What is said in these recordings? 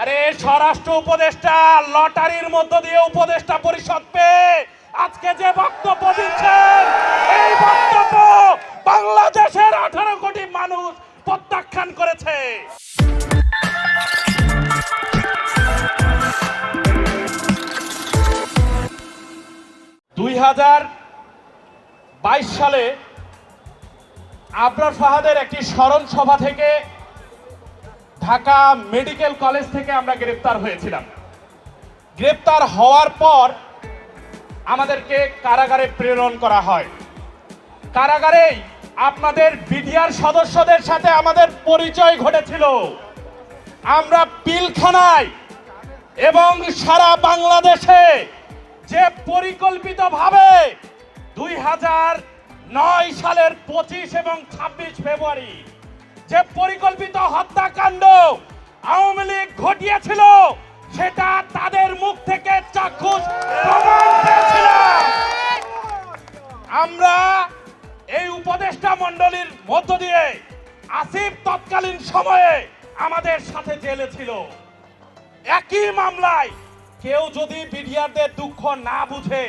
আরে স্বরাষ্ট্র উপদেষ্টা, লটারির মধ্য দিয়ে উপদেষ্টা পরিষদ পেয়ে আজকে যে বক্তব্য দিচ্ছেন, এই বক্তব্য বাংলাদেশের আঠারো কোটি মানুষ প্রত্যাখ্যান করেছে। দুই হাজার বাইশ সালে আবরার ফাহাদের একটি স্মরণ সভা থেকে ঢাকা মেডিকেল কলেজ থেকে আমরা গ্রেপ্তার হয়েছিলাম। গ্রেপ্তার হওয়ার পর আমাদেরকে কারাগারে প্রেরণ করা হয়। কারাগারেই আপনাদের বিডিআর সদস্যদের সাথে আমাদের পরিচয় ঘটেছিল। আমরা পিলখানায় এবং সারা বাংলাদেশে যে পরিকল্পিতভাবে দুই হাজার নয় সালের পঁচিশ এবং ছাব্বিশ ফেব্রুয়ারি যে পরিকল্পিত হত্যাকাণ্ড আওয়ামী লীগ ঘটিয়েছিল, সেটা তাদের মুখ থেকে চাক্ষুষ আমরা এই উপদেষ্টা মণ্ডলীর মধ্য দিয়ে আসিফ তৎকালীন সময়ে আমাদের সাথে জেলে ছিল। একই মামলায় কেউ যদি বিডিআরদের দুঃখ না বুঝে,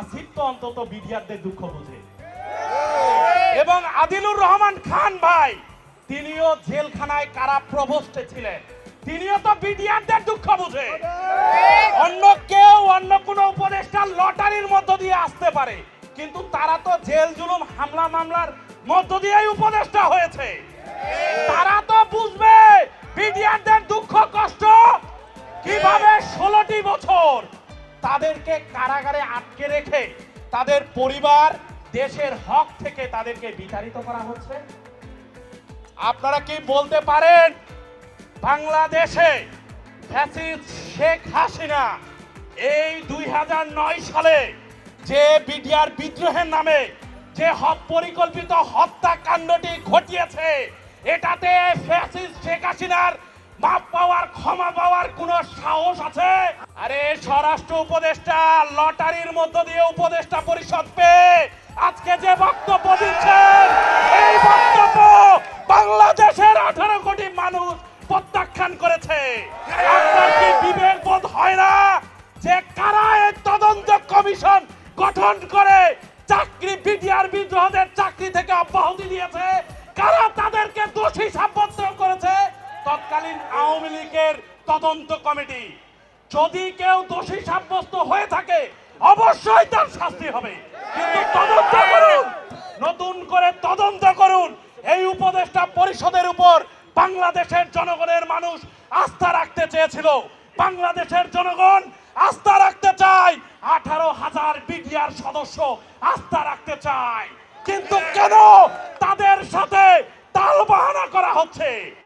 আসিফ তো অন্তত বিডিআরদের দুঃখ বুঝে। এবং আদিলুর রহমান খান ভাই তিনিও জেলখানায় কারা প্রভোস্টে ছিলেন। তিনিও তো বিডিআরদের দুঃখ বুঝে। অন্য কেউ অন্য কোনো উপদেষ্টা লটারির মধ্য দিয়ে আসতে পারে। কিন্তু তারা তো জেল জুলুম হামলা মামলার মধ্য দিয়েই উপদেষ্টা হয়েছে। তারা তো বুঝবে বিডিআরদের দুঃখ কষ্ট কীভাবে ষোলোটি বছর তাদেরকে কারাগারে আটকে রেখে তাদের পরিবার দেশের হক থেকে তাদেরকে বিতাড়িত করা হচ্ছে। আপনারা কি বলতে পারেন বাংলাদেশে ফ্যাসিস্ট শেখ হাসিনা এই দুই নয় সালে যে বিডিআর বিদ্রোহের নামে যে পরিকল্পিত হত্যাকাণ্ডটি ঘটিয়েছে, এটাতে ফ্যাসিস্ট শেখ হাসিনার মাপ পাওয়ার, ক্ষমা পাওয়ার কোন সাহস আছে? আরে স্বরাষ্ট্র উপদেষ্টা, লটারির মধ্য দিয়ে উপদেষ্টা পরিষদ পেয়ে আজকে যে বক্তব্য দিচ্ছেন করেছে আপনার বিবেক বোধ হয় না যে কারা এই তদন্ত কমিশন গঠন করে চাকরি বিডিআর বিদ্রোহদের চাকরি থেকে অব্যাহতি দিয়েছে? কারা তাদেরকে দোষী সাব্যস্ত করেছে? তৎকালীন আওয়ামী লীগের তদন্ত কমিটি। যদি কেউ দোষী সাব্যস্ত হয়ে থাকে, অবশ্যই তার শাস্তি হবে। কিন্তু তদন্ত করুন। নতুন করে তদন্ত করুন। এই উপদেষ্টা পরিষদের উপর বাংলাদেশের জনগণের মানুষ আস্থা রাখতে চেয়েছিল বাংলাদেশের জনগণ। আস্থা রাখতে চায়। আঠারো হাজার বিডিআর সদস্য আস্থা রাখতে চায়। কিন্তু কেন? তাদের সাথে তাল বাহানা করা হচ্ছে।